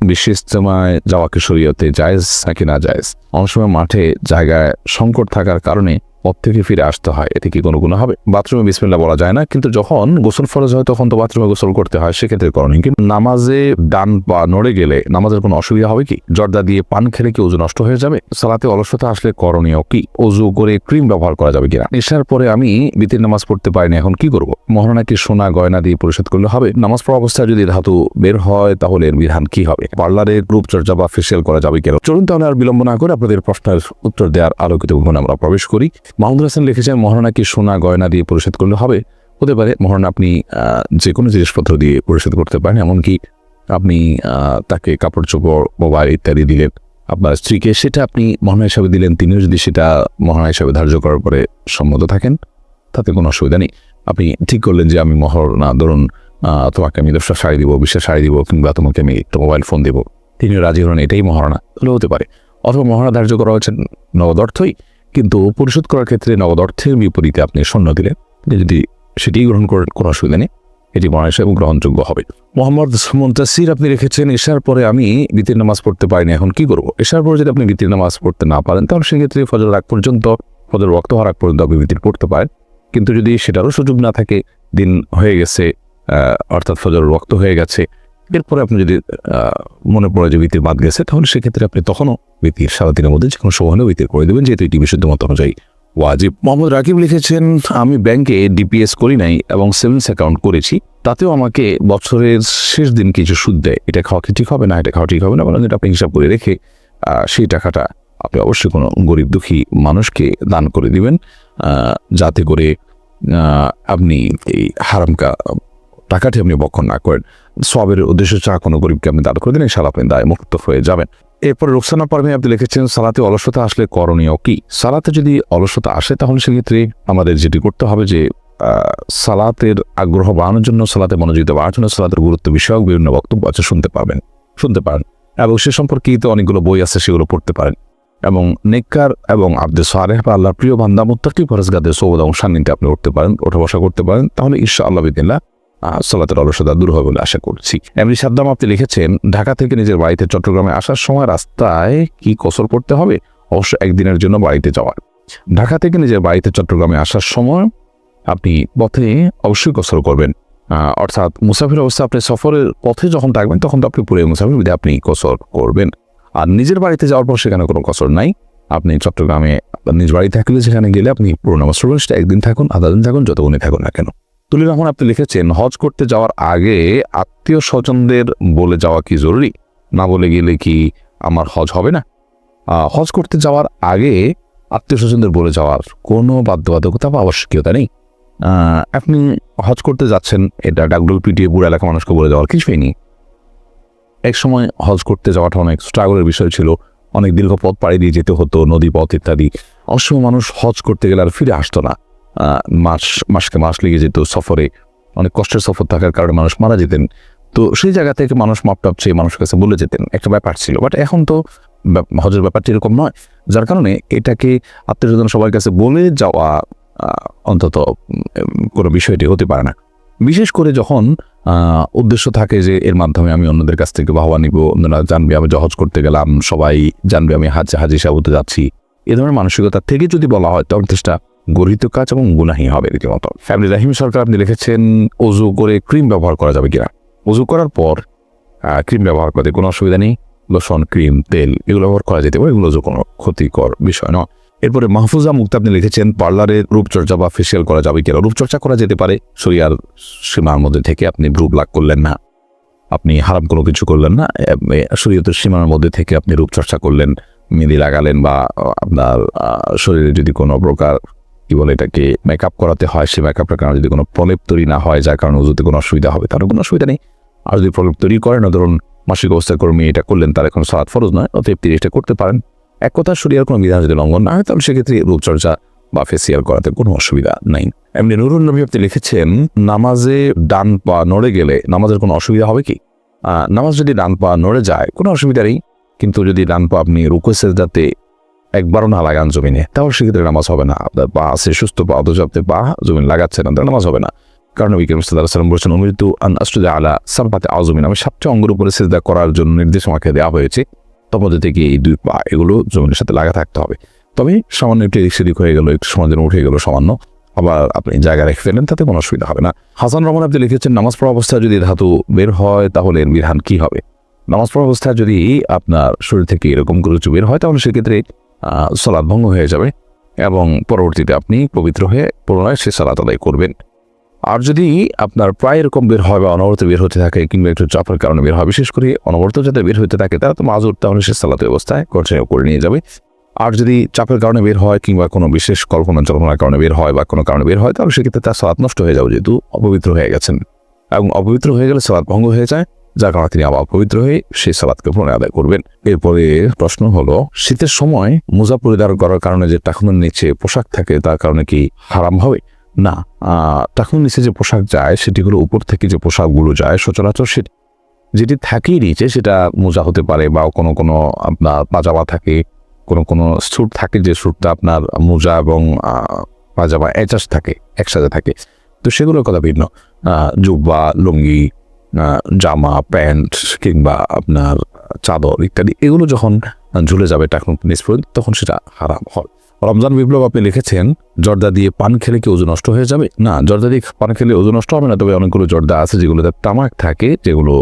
বিশেষ ইজতেমায় যাওয়া কি শরীয়তে জায়েজ নাকি না জায়েজ? অনেক সময় মাঠে জায়গায় সংকট থাকার কারণে পথ থেকে ফিরে আসতে হয়। এতে কি কোনো গুণ হবে? বাথরুমে বিসমিল্লা বলা যায় না, কিন্তু যখন গোসল ফরজ হয় তখন তো বাথরুমে গোসল করতে হয়, সেক্ষেত্রে করণীয় কিন্তু নামাজে ডান বা নড়ে গেলে নামাজের কোনো অসুবিধা হবে কি? জর্দা দিয়ে পান খেলে কি ওজু নষ্ট হয়ে যাবে? সালাতে অলসতা আসলে করণীয় কি? অজু করে ক্রিম ব্যবহার করা যাবে কিনা? এসার পরে আমি বিতির নামাজ পড়তে পারিনি, এখন কি করব? মহারণা কি সোনা গয়না দিয়ে পরিশোধ করলে হবে? নামাজ পড়া অবস্থায় যদি ধাতু বের হয় তাহলে এর বিধান কি হবে? পার্লারে গ্রুপ চর্চা বা ফেসিয়াল করা যাবে কিনা? চলুন তাহলে আর বিলম্ব না করে আপনাদের প্রশ্নের উত্তর দেওয়ার আলোকিত ভবনে আমরা প্রবেশ করি। মাহমুদুল হাসান লিখেছেন, মহারণা কি সোনা গয়না দিয়ে পরিশোধ করলে হবে? হতে পারে, মহারণা আপনি যে কোনো জিনিসপত্র দিয়ে পরিশোধ করতে পারেন, এমনকি আপনি তাকে কাপড়, চোপড়, মোবাইল ইত্যাদি দিলেন, আপনার স্ত্রীকে, সেটা আপনি মহানা হিসাবে দিলেন, তিনিও যদি সেটা মহানা হিসাবে ধার্য করার পরে সম্মত থাকেন, তাতে কোনো অসুবিধা নেই। আপনি ঠিক করলেন যে, আমি মহর না ধরুন তোমাকে আমি দশটা শাড়ি দিব বিশটা শাড়ি দিব, কিংবা তোমাকে আমি একটা মোবাইল ফোন দেবো। তিনিও রাজি হলেন, এটাই মহারণা তাহলে হতে পারে। অথবা মহারণা ধার্য করা হচ্ছে নগদ অর্থই কিন্তু পরিশোধ করার ক্ষেত্রে নগদ অর্থের বিপরীতে আপনি স্বর্ণ দিলেন। যদি সেটি গ্রহণ করেন, কোনো অসুবিধা নেই। এটি মহানা হিসাবে গ্রহণযোগ্য হবে। মোহাম্মদ মুন্তাসির আপনি রেখেছেন এশার পরে আমি বিতির নামাজ পড়তে পারিনি, এখন কি করব? এশার পরে যদি আপনি বিতির নামাজ পড়তে না পারেন, তাহলে সেক্ষেত্রে ফজর আগ পর্যন্ত, ফজর রক্ত হওয়ার আগ পর্যন্ত আপনি বিতির পড়তে পারেন। কিন্তু যদি সেটারও সুযোগ না থাকে, দিন হয়ে গেছে অর্থাৎ ফজর রক্ত হয়ে গেছে এরপরে আপনি যদি মনে পড়ে যে বিতির বাদ গেছে, তাহলে সেক্ষেত্রে আপনি তখনও বিতির সারা দিনের মধ্যে যে কোনো সময় বিতির করে দেবেন। যেহেতু এটি বিশুদ্ধ মত অনুযায়ী ওয়াজিব। মোহাম্মদ রাকিব লিখেছেন, আমি ব্যাংকে ডিপিএস করি নাই এবং সেভিংস অ্যাকাউন্ট করেছি। তাতেও আমাকে বছরের শেষ দিন কিছু সুদ দেয়। এটা খাওয়া কি ঠিক হবে না? এটা খাওয়া ঠিক হবে না? বরং এটা আপনি হিসাব করে রেখে সেই টাকাটা আপনি অবশ্যই কোনো গরিব দুঃখী মানুষকে দান করে দিবেন। যাতে করে আপনি এই হারামকা টাকাটি আপনি বক্ষণ না করেন। সবের উদ্দেশ্য চা কোনো গরিবকে আপনি দান করে দিন সাল আপনি দায় মুক্ত হয়ে যাবেন। এরপরে রোকসানা পারভে আপনি লিখেছেন, সালাতে অলসতা আসলে করণীয় কি? সালাতে যদি অলসতা আসে, তাহলে সেক্ষেত্রে আমাদের যেটি করতে হবে যে সালাতের আগ্রহ বাড়ানোর জন্য, সালাতে মনোযোগিতা বাড়ানোর জন্য সালাতের গুরুত্ব বিষয়ক বিভিন্ন বক্তব্য আছে, শুনতে পাবেন, শুনতে পারেন। এবং সে সম্পর্কিত অনেকগুলো বই আছে, সেগুলো পড়তে পারেন। এবং নেককার এবং আব্দে সারেহ বা আল্লাহর প্রিয় বান্দা, মুত্তাকি ফরজগাদের সৌদ এবং সান্নিধ্যে আপনি উঠতে পারেন ওঠা বসা করতে পারেন। তাহলে ঈর্ষা আল্লাহ বিদিল্লা সালাতের অলসতা দূর হবে বলে আশা করছি। এমনি সাদ্দাম, আপনি লিখেছেন, ঢাকা থেকে নিজের বাড়িতে চট্টগ্রামে আসার সময় রাস্তায় কি কসর পড়তে হবে? অবশ্য একদিনের জন্য বাড়িতে যাওয়ার। ঢাকা থেকে নিজের বাড়িতে চট্টগ্রামে আসার সময় আপনি পথে অবশ্যই কসর করবেন। অর্থাৎ মুসাফির অবস্থা, আপনি সফরের পথে যখন থাকবেন, তখন তো আপনি পুরো মুসাফির বিধে আপনি কসর করবেন। আর নিজের বাড়িতে যাওয়ার পর সেখানে কোনো কসর নাই। আপনি চট্টগ্রামে নিজ বাড়ি থাকলে সেখানে গেলে আপনি পুরো নামাজ একদিন থাকুন, আধা দিন থাকুন যতক্ষণই থাকুন না কেন। তুলির রহমান, আপনি লিখেছেন, হজ করতে যাওয়ার আগে আত্মীয় স্বজনদের বলে যাওয়া কি জরুরি? না বলে গেলে কি আমার হজ হবে না? হজ করতে যাওয়ার আগে আত্মীয় স্বজনদের বলে যাওয়ার কোনো বাধ্যবাধকতা বা আবশ্যকীয়তা নেই। আপনি হজ করতে যাচ্ছেন, এটা ডাকডোল পিটিয়ে বুড়ো এলাকা মানুষকে বলে যাওয়ার কিছুই নেই। এক সময় হজ করতে যাওয়াটা অনেক স্ট্রাগলের বিষয় ছিল, অনেক দীর্ঘ পথ পাড়ি দিয়ে যেতে হতো নদী পথ ইত্যাদি। অনেক মানুষ হজ করতে গেলে আর ফিরে আসতো না। মাস, মাসকে মাস লেগে যেত সফরে। অনেক কষ্টের সফর থাকার কারণে মানুষ মারা যেতেন। তো সেই জায়গা থেকে মানুষ মাপটাপ চেয়ে মানুষের কাছে বলে যেতেন। একটা ব্যাপার ছিল। বাট এখন তো হজের ব্যাপারটি এরকম নয়। যার কারণে এটাকে আত্মীয় স্বজন সবার কাছে বলে যাওয়া অন্তত কোনো বিষয়টি হতে পারে না। বিশেষ করে যখন উদ্দেশ্য থাকে যে এর মাধ্যমে আমি অন্যদের কাছ থেকে বাহবা নিব, অন্যরা জানবে আমি জহজ করতে গেলাম, সবাই জানবে আমি হাজ হাজি সাবুতে যাচ্ছি। এ ধরনের মানসিকতা থেকে যদি বলা হয় তখন চেষ্টা গরিত কাজ এবং গুনাহি হবে রীতিমতো। ফ্যামিলি রাহিম সরকার আপনি লিখেছেন অজু করে ক্রিম ব্যবহার করা যাবে কিনা? অজু করার পর ক্রিম ব্যবহার করতে কোনো অসুবিধা নেই। লোশন, ক্রিম, তেল এগুলো ব্যবহার করা যেতে পারে। এগুলো কোনো ক্ষতিকর বিষয় নয়। এরপরে মাহফুজা মুক্তা আপনি লিখেছেন, পার্লারে রূপচর্চা বা ফেসিয়াল করা যাবে কিনা? রূপচর্চা করা যেতে পারে। শরিয়ার সীমার মধ্যে থেকে আপনি ভ্রু ব্লাক করলেন না। আপনি হারাম কোনো কিছু করলেন না। শরীয়তের সীমার মধ্যে থেকে আপনি রূপচর্চা করলেন, মেহেদি লাগালেন বা আপনার শরীরে যদি কোনো প্রকার কি বলে এটাকে মেকআপ করাতে হয়, সেই মেকআপের কারণে যদি কোনো প্রলেপ তৈরি না হয়, যার কারণে উজুতে কোনো অসুবিধা হবে তার কোনো অসুবিধা নেই। আর যদি প্রলেপ তৈরি করেন ধরুন মাসিক অবস্থা কর্মী এটা করলেন, তার এখন সালাদ ফরজ নয়, অতএব তিনি এটা করতে পারেন। এক কথা শরীরের কোনো বিধান যদি লঙ্ঘন না হয়, তাহলে সেক্ষেত্রে রূপচর্চা বা ফেসিয়াল করাতে কোনো অসুবিধা নাই। এমনি নুরুল নবী আপনি লিখেছেন, নামাজে ডান পা নড়ে গেলে নামাজের কোনো অসুবিধা হবে কি? নামাজ যদি ডান পা নড়ে যায়, কোনো অসুবিধা নেই। কিন্তু যদি ডান পা আপনি রুকুসের যাতে একবারও না লাগান জমিনে। তাহলে সেক্ষেত্রে নামাজ হবে না। আপনার পা আছে সুস্থ, পা অথচ আপনি পা জমিন লাগাচ্ছেন না নামাজ হবে না। কারণ সাল্লাহ সাল্লাম বলেছেন অমৃতু আন আসুদা আলা সারপাতে আজমিন আমি সাতটা অঙ্গের উপরে সেজদা করার জন্য নির্দেশ আমাকে দেওয়া হয়েছে। তপদে থেকে এই দুই পা, এগুলো জমিনের সাথে লাগা থাকতে হবে। তবে সামান্য একটু এদিক সেদিক হয়ে গেল, একটু সময় উঠে গেল সামান্য। আবার আপনি জায়গা রেখে ফেলেন, তাতে কোনো অসুবিধা হবে না। হাসান রহমান আপনি লিখেছেন, নামাজ পড়া অবস্থায় যদি ধাতু বের হয়, তাহলে এর বিধান কি হবে? নামাজ পড়া অবস্থায় যদি আপনার শরীর থেকে এরকম করে বের হয়, তাহলে সেক্ষেত্রে সালাদ ভঙ্গ হয়ে যাবে এবং পরবর্তীতে আপনি পবিত্র হয়ে পুনরায় সে সালাত আদায় করবেন। আর যদি আপনার প্রায় এরকম বের হয় বা অনবরত বের হতে থাকে কিংবা একটু চাপের কারণে বের হয়, বিশেষ করে অনবরত যাতে বের হতে থাকে, তারা তো মাজুর, তাহলে সে সালাতে অবস্থায় কন্টিনিউ করে নিয়ে যাবে। আর যদি চাপের কারণে বের হয় কিংবা কোনো বিশেষ কল্পনা জল্পনার কারণে বের হয় বা কোনো কারণে বের হয়, তাহলে সেক্ষেত্রে তার সালাত নষ্ট হয়ে যাবে যেহেতু অপবিত্র হয়ে গেছেন। এবং অপবিত্র হয়ে গেলে সালাত ভঙ্গ হয়ে যায় যার কারণে তিনি আবার পবিত্র হয়ে সেই সালাদকে পুনরায় আদায় করবেন। এরপরে প্রশ্ন হলো শীতের সময় মোজা পরিধান করার কারণে যে টাকুনের নিচে পোশাক থাকে তার কারণে কি হারাম হবে? না আহ, টাকুনের নিচে যে পোশাক যায় সেটি হলো উপর থেকে যে পোশাকগুলো যায় সচরাচর সেটি যেটি থাকেই নিচে সেটা মোজা হতে পারে বা কোনো কোনো আপনার পাজামা থাকে কোনো কোনো স্যুট থাকে যে স্যুটটা আপনার মোজা এবং পাজামা অ্যাডজাস্ট থাকে একসাথে থাকে। তো সেগুলোর কথা ভিন্ন। জুব্বা লুঙ্গি জামা প্যান্ট কিংবা আপনার চাদর ইত্যাদি এগুলো যখন ঝুলে যাবে টাকুন নিচ পর্যন্ত, তখন সেটা হারাম হয়। রমজান বিপ্লব আপনি লিখেছেন জর্দা দিয়ে পান খেলে কি ওজন নষ্ট হয়ে যাবে? না জর্দা দিয়ে পান খেলে ওজন নষ্ট হবে না তবে অনেকগুলো জর্দা আছে যেগুলোতে তামাক থাকে যেগুলো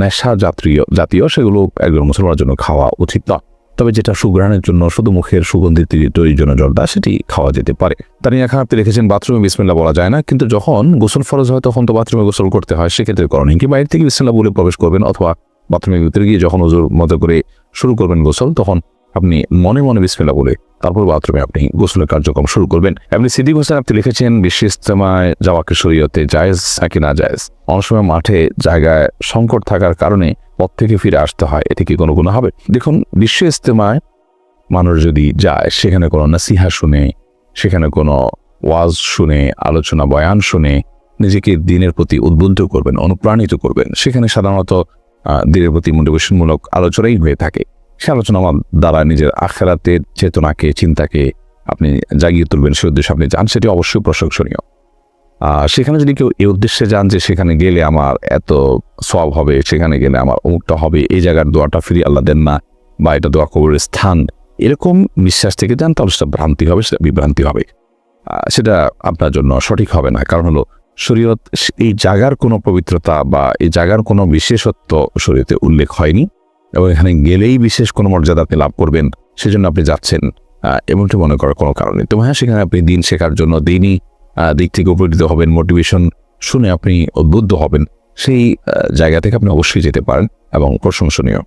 নেশা জাতীয় জাতীয় সেগুলো একজন মুসলমানের জন্য খাওয়া উচিত নয়। তবে যেটা সুগ্রহণের জন্য শুধু মুখের সুগন্ধি তৈরি- তৈরির জন্য জর্দা সেটি খাওয়া যেতে পারে। তার এখন আপনি রেখেছেন বাথরুমে বিসমিল্লা বলা যায় না, কিন্তু যখন গোসল ফরজ হয় তখন তো বাথরুমে গোসল করতে হয়, সেক্ষেত্রে করণীয় কি বাইরে থেকে বিসমিল্লা বলে প্রবেশ করবেন অথবা বাথরুমের ভিতরে গিয়ে যখন ওজোর মতো করে শুরু করবেন গোসল, তখন আপনি মনে মনে বিসমিল্লা বলে তারপর বাথরুমে আপনি গোসলের কার্যক্রম শুরু করবেন। আপনি সিদ্দিক হোসেন, আপনি লিখেছেন বিশ্ব ইস্তেমায় যাওয়াকে শরীয়তে জায়েজ নাকি না জায়েজ? অনেক সময় মাঠে জায়গায় সংকট থাকার কারণে পথ থেকে ফিরে আসতে হয়, এতে কি কোনো গুণ হবে? দেখুন বিশ্ব ইস্তেমায় মানুষ যদি যায়, সেখানে কোনো নাসিহা শুনে, সেখানে কোনো ওয়াজ শুনে, আলোচনা, বয়ান শুনে, নিজেকে দিনের প্রতি উদ্বুদ্ধ করবেন, অনুপ্রাণিত করবেন, সেখানে সাধারণত দিনের প্রতি মোটিভেশনমূলক আলোচনাই হয়ে থাকে। সে আলোচনা আমার দ্বারা নিজের আখেরাতের চেতনাকে, চিন্তাকে আপনি জাগিয়ে তুলবেন, সে উদ্দেশ্যে আপনি যান, সেটি অবশ্যই প্রশংসনীয়। সেখানে যদি কেউ এই উদ্দেশ্যে যান যে সেখানে গেলে আমার এত সব হবে, সেখানে গেলে আমার অমুকটা হবে, এই জায়গার দোয়াটা ফিরি আল্লাহ দেন না বা এটা দোয়া কবরের স্থান, এরকম বিশ্বাস থেকে যান, তাহলে সেটা ভ্রান্তি হবে, সেটা বিভ্রান্তি হবে। সেটা আপনার জন্য সঠিক হবে না। কারণ হলো, শরীয়ত এই জায়গার কোনো পবিত্রতা বা এই জায়গার কোনো বিশেষত্ব শরীয়তে উল্লেখ হয়নি। এবং এখানে গেলেই বিশেষ কোনো মর্যাদা আপনি লাভ করবেন, সেজন্য আপনি যাচ্ছেন এমনটি মনে করার কোনো কারণ নেই। তো হ্যাঁ সেখানে আপনি দিন শেখার জন্য দিনই দিক থেকে উপকৃত হবেন মোটিভেশন শুনে আপনি উদ্বুদ্ধ হবেন, সেই জায়গা থেকে আপনি অবশ্যই যেতে পারেন এবং প্রশংসনীয়।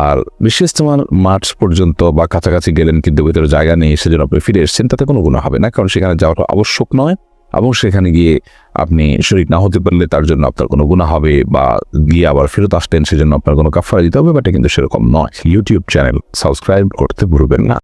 আর বিশেষ তোমার মার্চ পর্যন্ত বা কাছাকাছি গেলেন কিন্তু ভিতরে জায়গা নেই, সেজন্য আপনি ফিরে এসেছেন, তাতে কোনো গুণ হবে না, কারণ সেখানে যাওয়াটা আবশ্যক নয়। এবং সেখানে গিয়ে আপনি শরীর না হতে পারলে তার জন্য আপনার কোনো গুণা হবে বা গিয়ে আবার ফেরত আসতেন, সেজন্য আপনার কোনো কাফারা দিতে হবে বাট কিন্তু সেরকম নয়। ইউটিউব চ্যানেল সাবস্ক্রাইব করতে ভুলবেন না।